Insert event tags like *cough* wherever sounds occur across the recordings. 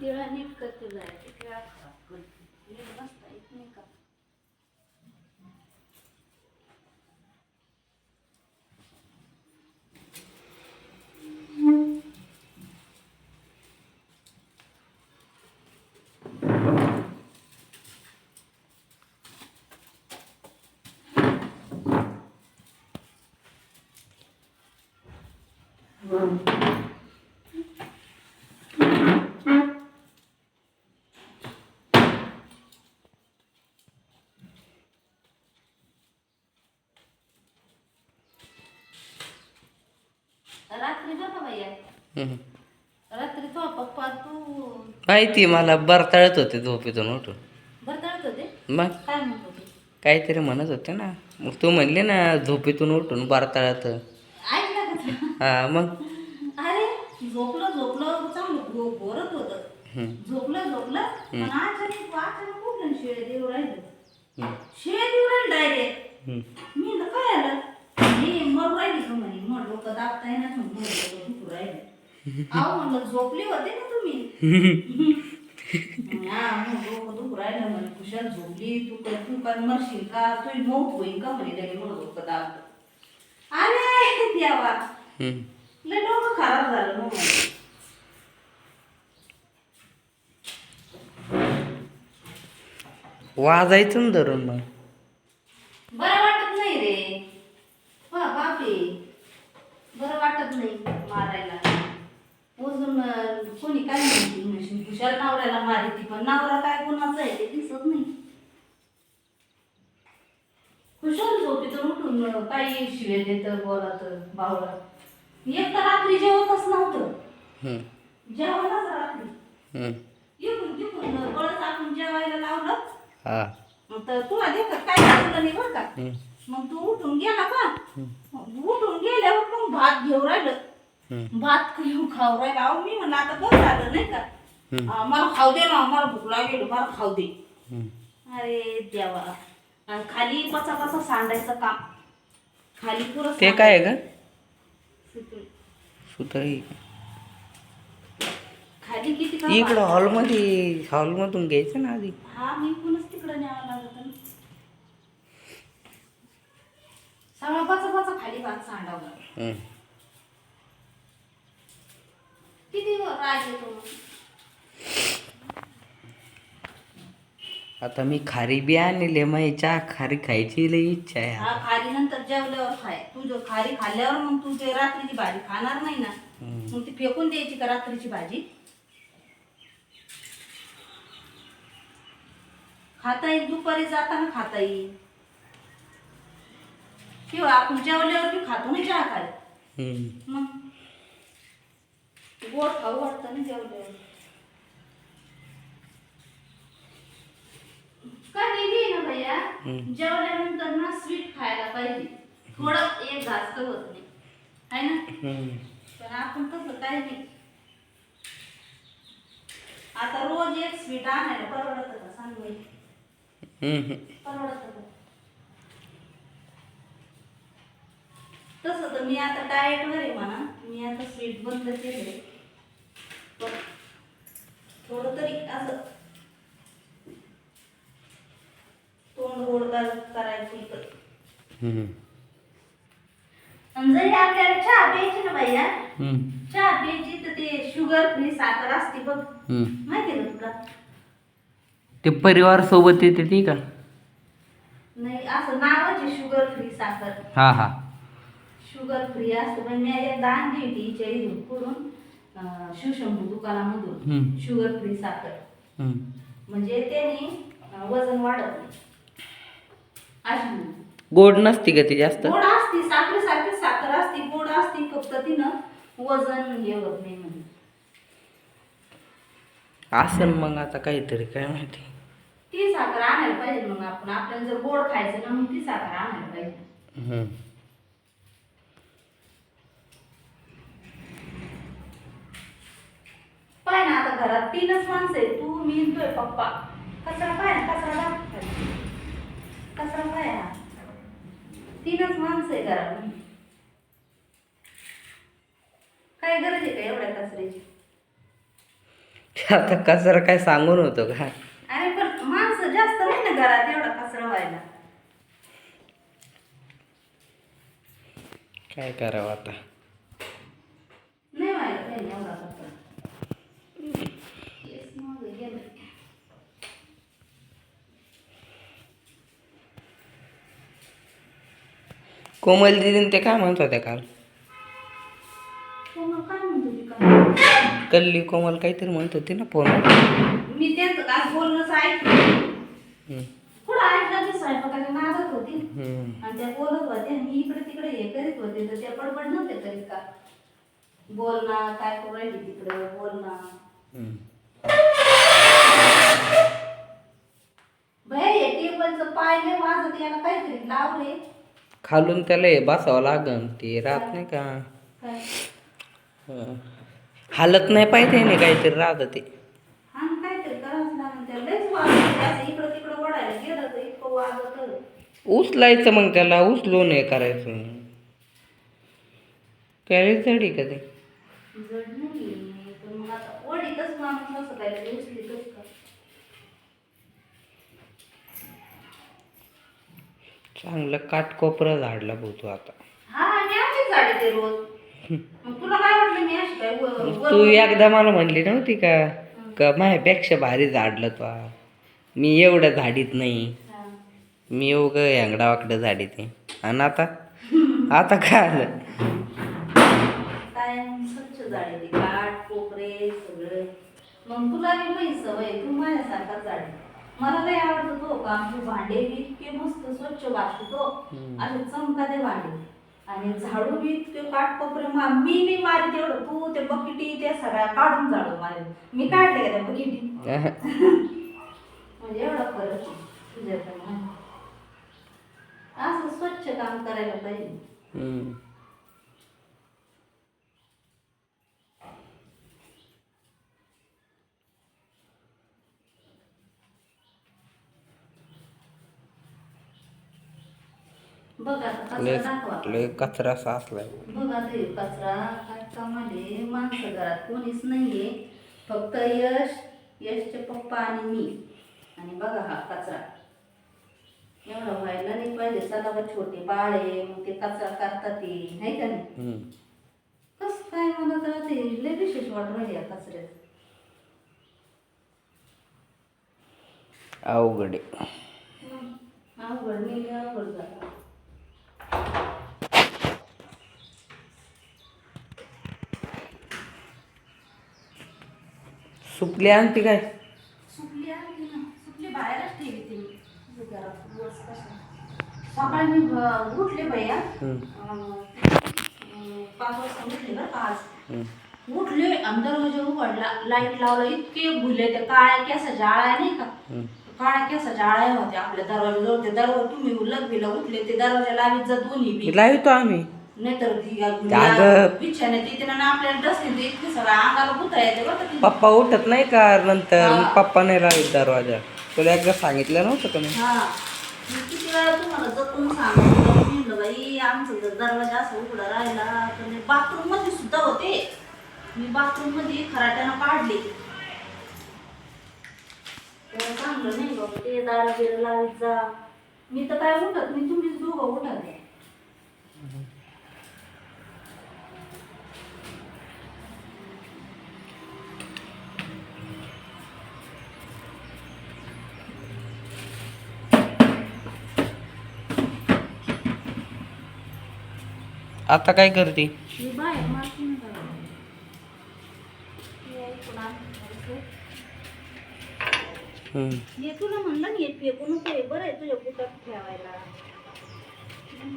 तिळा नीट करते जायचं तिळा खराब करते नीट बसता येत नाही का रात्री माहिती मला बरताळत होते झोपेतून उठून. बरताळत होते? मग? काय म्हणत होते? काहीतरी म्हणत होते ना. मग तू म्हणली ना झोपेतून उठून बरताळत. ऐकलं का तू? हा मग? अरे झोपलं झोपलं चांगलं घो घोरत होतं. झोपलं झोपलं पण अचानक अचानक कुठलं शेळ देऊ राहिलं? हम्म. शेळ देऊ राहिलं डायरेक्ट हम्म. मी म्हणलं काय आलं? मी मरू राहिली का म्हणे? मग डोकं दाबताय ना म्हणून डोकं दुखू राहिलं. *laughs* अहो म्हणलं झोपली होते ना तुम्ही? *laughs* कुशाल झोपली तू तू मरशील का? मौत होईल का म्हणे लगे म्हणून डोकं. लय खराब झालं मग. वाजायचं ना धरून मग. बरं वाटत नाही रे. बापे बरं वाटत नाही मारायला. अजून अं, कोणी काय म्हणते कुशाल नवऱ्याला मारिती पण नवरा काय कोणाचा आहे ते दिसत नाही. कुशाल झोपेतून उठून अं, काही शिवे देत बोलात बावळा एक तर रात्री जेवतच नव्हतं. जेवायलाच रात्री. इकडून तिकडून बळच आपण जेवायला लावलं. मग तर तुला देखत काय नाही बरं का. मग तू उठून गेला का? उठून गेल्यावर मग भात घेऊ राहिलं. भात घेऊ खाऊ राहिला. अहो मी म्हणलं आता बरं झालं नाही का. अं, मला खाऊ दे ना मला भूक लागेल मला खाऊ दे. अरे देवा. आणि खाली पचा पचा सांडायचं काम. खाली पुरं ते काय आहे सांडायचं. सुतळी खाली किती का इकडं हॉलमध्ये हॉलमधून घ्यायचं ना आधी. हा मी तिकडे न्यावं लागत ना. सगळा पचा पचा खाली भात सांडावला हम्म. किती राग येतो? आता मी खारी बी आणले मग चहा खारी खायची लई इच्छा आहे खारी नंतर जेवल्यावर खाय तू जो खारी खाल्ल्यावर मग तू ते रात्रीची भाजी खाणार नाही ना हम्म. मग ती फेकून द्यायची का रात्रीची भाजी खाता येईल दुपारी जाताना खाता येईल किंवा आपण जेवल्यावर बी खातो ना चहा खाली हम्म. मग गोड खाऊ वाटतं ना जेवल्यावर. नेहमी ना भैया? हम्म. जेवल्यानंतर ना स्वीट खायला पाहिजे. थोडं एक घास तर होत नाही. आहे ना? हम्म. पण आपण तसं काय नाही. आता रोज एक स्वीट आणायला परवडत का सांग बाई हम्म. परवडत का? तसं तर मी आता डाएटवर आहे म्हणा. मी आता स्वीट बंद केले थोडं तरी असं. तोंड गोड कर- करायचं जरी आपल्याला चहा प्यायची ना भैया. चहा प्यायची तर ते शुगर फ्री साखर असते बघ. माहिती का तुला? ते परिवार सोबत येते ती का? नाही असं नावच आहे शुगर फ्री साखर. हा हा. शुगर फ्री असतं पण मी एकदा आणली होती इथून कुठून अं, शिवशंभू दुकानामधून. शुगर फ्री साखर. म्हणजे त्याने वजन वाढत नाही. अशी गोड नसती का ती जास्त? गोड असती साखरेसारखी साखर असती गोड असती फक्त तिनं वजन हे होत नाही म्हणजे असेल मग आता काहीतरी काय माहिती. ती साखर आणायला पाहिजे मग आपण. आपल्याला जर गोड खायचं ना मग ती साखर आणायला पाहिजे हम्म. पाय ना आता घरात तीनच माणसं आहे तू मी तुझे पप्पा. कचरा पाय कचरा. कचरा पाय हा तीनच माणसं आहे घरात. काय गरज आहे का एवढ्या कचऱ्याची? आता कचरा काय सांगून होतो का? अरे पण माणसं जास्त नाही ना घरात एवढा कचरा व्हायला. काय करावं आता नाही व्हायला काही नाही एवढा कचरा केस मग गेलं. कोमल दिदीन ते काय म्हणत होत्या काल? कोमल काय म्हणतो? कल्ली कोमल काहीतरी म्हणत होती ना फोन मी काल बोलणंच ऐकलं. पुढं ऐकलं मी स्वयंपाकाच्या नादात होती. आणि त्या बोलत मी इकडे तिकडे हे करीत होते तर त्या बडबड नव्हते करीत का? बोल ना काय करू राहिली तिकडे? बोल ना. भया हे टेबलचं पाय नाही वाजत याला काहीतरी लावले. खालून त्याला हे बसावं लागन ते राहत नाही का. हालत नाही पाहिजे नाही काहीतरी राहत ते. उचलायचं मग त्याला उचलून हे करायचं. त्याला जडी का ते जड नाही पण मग आता ओढीतच माणूस असं काय उचलीतच का चांगलं काटकोपरं झाडला भाऊ तू आता. हा मी अशीच झाडे ते रोज. मग तुला काय वाटलं मी अशी काय वर- वर- तू एकदा मला म्हणली नव्हती का? का माझ्यापेक्षा भारी झाडलं तू मी एवढं झाडीत नाही. हा. मी एवढं यांगडावाकडं झाडीत आहे. आणि आता? आता काय आलं काय स्वच्छ झाडे ते काठ कोपरे सगळं. मग तुला माहिती सवय तू माझ्यासारखा झाडे मला लय आवडतं तो काम तू भांडे बी इतके मस्त स्वच्छ वाटतो. असे चमकाते भांडे. आणि झाडू बी इतके काठकोपरे मा मी नाही मारी तेवढं. तू ते बकेटी त्या सगळ्या काढून झाडू मारे मी काढले का त्या बकेटी? *laughs* म्हणजे एवढा फरक माझ्यात. असं स्वच्छ काम करायला पाहिजे हम्म. बघ आता कचरा लय लय कचरा साचलाय बघ आता हे कचरा काय कामाले माणसं घरात कोणीच नाहीये. फक्त यश यशचे पप्पा आणि मी. आणि बघा हा कचरा. एवढा व्हायला नाही पाहिजे. चला बा छोटे बाळ आहे मग ते कचरा करतात ते नाही का नाही. कस काय मला तर ते लय विशेष वाटू राहिले या कचऱ्यात. अवघड. अवघड नाही अवघड झालं सुपली आणते काय? सुकली ना. सुकली बाहेरच मी. सकाळी उठले भैया. पाच वाजता उठले बरं हम्म. उठले दरवाजा उघडला. लाइट लावला इतके भुले त्या काळ्या केसाच्या आळ्या नाही का. काळ्या केसाच्या आळ्या होत्या आपल्या दरवाजाजवळ. ते दरवाजा तुम्ही लगबीला उठले ते दरवाजा लावीत जा दोन्ही लावतो आम्ही. नाहीतर आपल्याला डसले ते इतके सगळं अंगाला गुता येते बरं. पप्पा उठत नाही का नंतर? पप्पा नाही लावित दरवाजा. तुला एकदा सांगितलं नव्हतं का मी? हा. किती वेळा तुम्हाला जपून सांगितलं मी म्हणलं बाई आमचा जर दरवाजा असा उघडा राहिला तर बाथरूममध्ये सुद्धा होते. मी बाथरूममध्ये खराट्यानं काढले तेव्हा चांगलं नाही बाबा ते दार बिर लावीत जा मी तर काय उठत नाही तुम्हीच दोघं उठत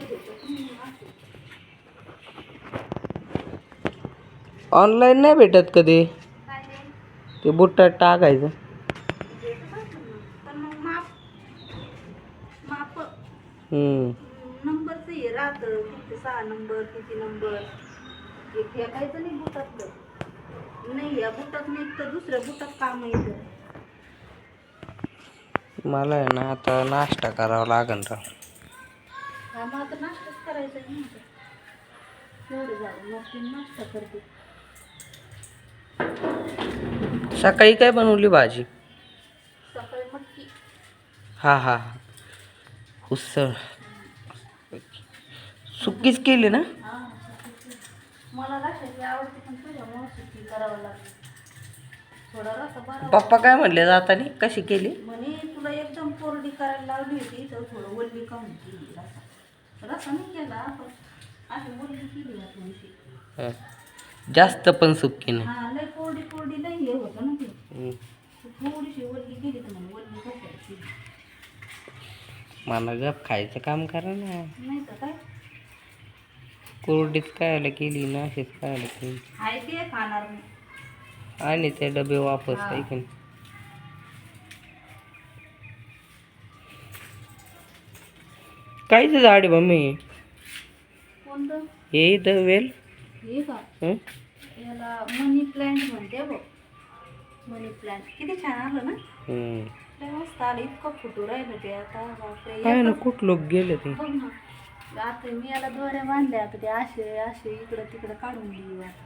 देतो. हम्म, असं. ऑनलाईन नाही भेटत कधी काय? ते बुट्टात टाकायचं भेटत असेल ना. पण मग माप माप हम्म. नंबरचं हे राहतं किती सहा नंबर किती नंबर हे फेकायचं नाही बुटातलं. नाही या बुटात नाही तर दुसऱ्या बुटात काम येतं मला आहे ना आता नाश्ता करावा लागन राव. हा मग आता नाश्ताच करायचा आहे ना एवढं झालं मग ती नाश्ता करते. सकाळी काय बनवली भाजी? सकाळी मटकी. हा हा हा. उसळ. सुकीच केली ना? मला आवडते पण तुझ्यामुळे सुट्टी करावं लागते. थोडा रसा बरा पप्पा काय म्हणले जातानी? कशी केली? म्हणे तुला एकदम कोरडी करायला लावली होती तर थोडं वल्ली काढून केली? रसा रसा नाही केला पण अशी केली हं. जास्त पण सुकी नाही. हा लय कोरडी कोरडी लय हे होतं ना ते. हं. थोडीशी वल्ली केली तर म्हणे वल्ली कशाला केली? मला गप खायचं काम करा ना. नाही तर काय? कोरडीत कायला केली ना अशीच कायला केली आहे ते खाणार मी. आणि ते डबे वापस हा. नाही. कायचं झाड आहे मम्मी. कोणतं? हे इथं वेल. हे का? हं? याला मनी प्लांट म्हणते बघ. Money plant. किती छान आलं ना? हं. लय मस्त आलं. इतकं फुटू राहिलं ते आता. बापरे काय ना एकच- कुठ लोक गेले ते? बघ ना. आता मी याला दोऱ्या बांधल्या आता ते असे असे इकडं तिकडं काढून देऊ आता.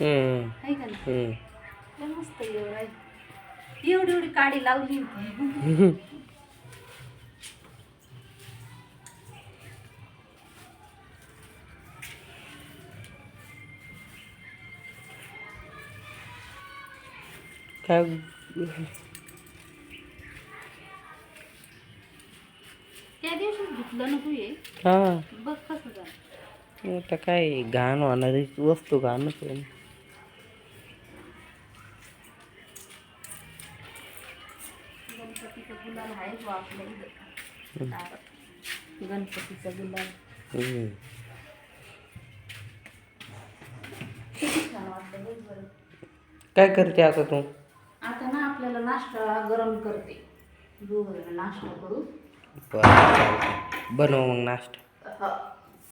हं. आहे का नाही. लय मस्त येऊ राहील. एवढी एवढी काडी लावली होती. काय त्या दिवशी घेतलं ना तू ये हा. बघ कसं झालं. आता काय घाण होणारी वस्तू घाणच आहे. ना. गणपतीचा गुलाल आहेच बा आपल्या इथं. दारात. गणपतीचा गुलाल. किती छान वाटतं बघ बरं. काय करते आता तू? आता ना आपल्याला नाश्ता गरम करते. नाश्ता करू बरं चालतंय. बनव मग नाश्ता.